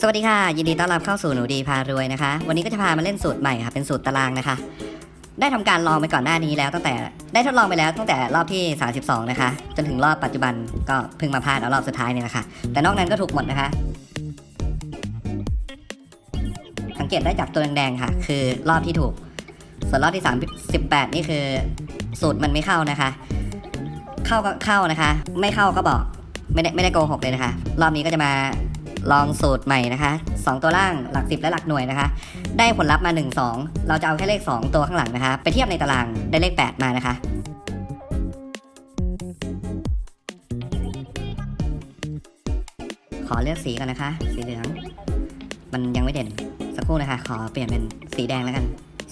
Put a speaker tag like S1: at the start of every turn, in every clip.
S1: สวัสดีค่ะ ยินดีต้อนรับเข้าสู่หนูดีพารวยนะคะ วันนี้ก็จะพามาเล่นสูตรใหม่ค่ะเป็นสูตรตารางนะคะ ได้ทำการลองไปก่อนหน้านี้แล้วตั้งแต่ได้ทดลองไปแล้วตั้งแต่รอบที่ 32 นะคะ จนถึงรอบปัจจุบันก็เพิ่งมาพลาดเอารอบสุดท้ายเนี่ยนะคะแต่นอกนั้นก็ถูกหมดนะคะ สังเกตได้จากตัวแดงๆค่ะ คือรอบที่ถูก ส่วนรอบที่38นี่คือสูตรมันไม่เข้านะคะ เข้าก็เข้านะคะ ไม่เข้าก็บอกไม่ได้ไม่ได้โกหกเลยนะคะ รอบนี้ก็จะมา ลองสูตรใหม่นะคะ 2 ตัวล่างหลักสิบและหลักหน่วยนะคะ ได้ผลลัพธ์มา 1 2 เราจะเอาแค่เลข 2 ตัวข้างหลังนะคะ ไปเทียบในตารางได้เลข 8 มานะคะขอเลือกสีก่อนนะคะ สีเหลือง มันยังไม่เด่น สักครู่นะคะ ขอเปลี่ยนเป็นสีแดงแล้วกัน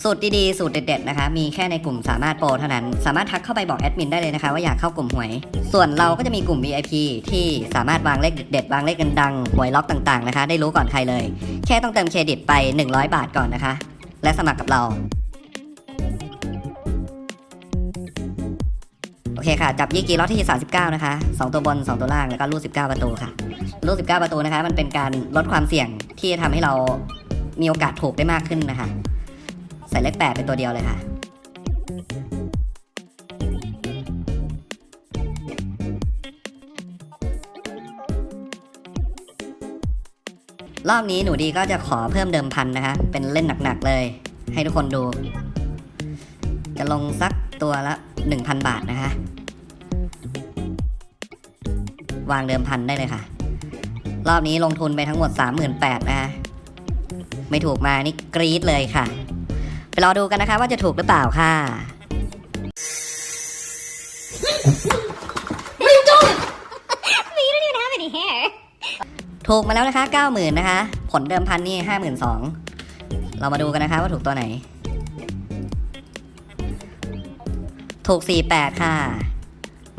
S1: สูตรดีๆ สูตรเด็ดๆนะคะ มีแค่ในกลุ่มสามารถโปรเท่านั้น สามารถทักเข้าไปบอกแอดมินได้เลยนะคะว่าอยากเข้ากลุ่มหวย ส่วนเราก็จะมีกลุ่ม VIP ที่สามารถวางเลขเด็ดๆ วางเลขดังหวยล็อกต่างๆนะคะ ได้รู้ก่อนใครเลย แค่ต้องเติมเครดิตไป 100 บาทก่อนนะคะ และสมัครกับเรา โอเคค่ะ จับยี่กีล็อตที่ 39 นะคะ 2 ตัวบน 2 ตัวล่าง แล้วก็ลูก19 ประตูค่ะลูก19 ประตูนะคะ มันเป็นการลดความเสี่ยงที่จะทำให้เรามีโอกาสถูกได้มากขึ้นนะคะ ใส่เลข8เป็นตัวเดียวเลยค่ะ รอบนี้หนูดีก็จะขอเพิ่มเดิมพันนะคะ เป็นเล่นหนักๆเลย ให้ทุกคนดู จะลงสักตัวละ 1,000 บาทนะคะ วางเดิมพันได้เลยค่ะ รอบนี้ลงทุนไปทั้งหมด 38,000นะคะไม่ถูกมานี่กรี๊ดเลยค่ะ ไปรอดูกันนะคะว่าจะถูกหรือเปล่าค่ะ
S2: even have any hair.
S1: ถูกมาแล้วนะคะ90,000นะคะ ผลเดิมพันนี่52,000เรามาดูกันนะคะว่าถูกตัวไหน ถูก 48 ค่ะ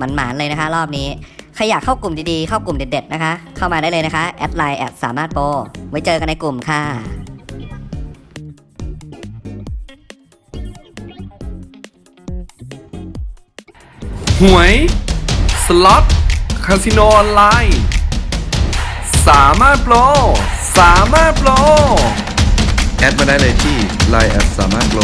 S1: มันหมานเลยนะคะ รอบนี้ใครอยากเข้ากลุ่มดีๆ เข้ากลุ่มเด็ดๆนะคะ เข้ามาได้เลยนะคะ แอดไลน์แอดสามารถโปรไว้เจอกันในกลุ่มค่ะ
S3: หวย สล็อต คาสิโนออนไลน์ สามารถโปร สามารถโปร แอดมาได้เลยที่ Line แอดสามารถโปร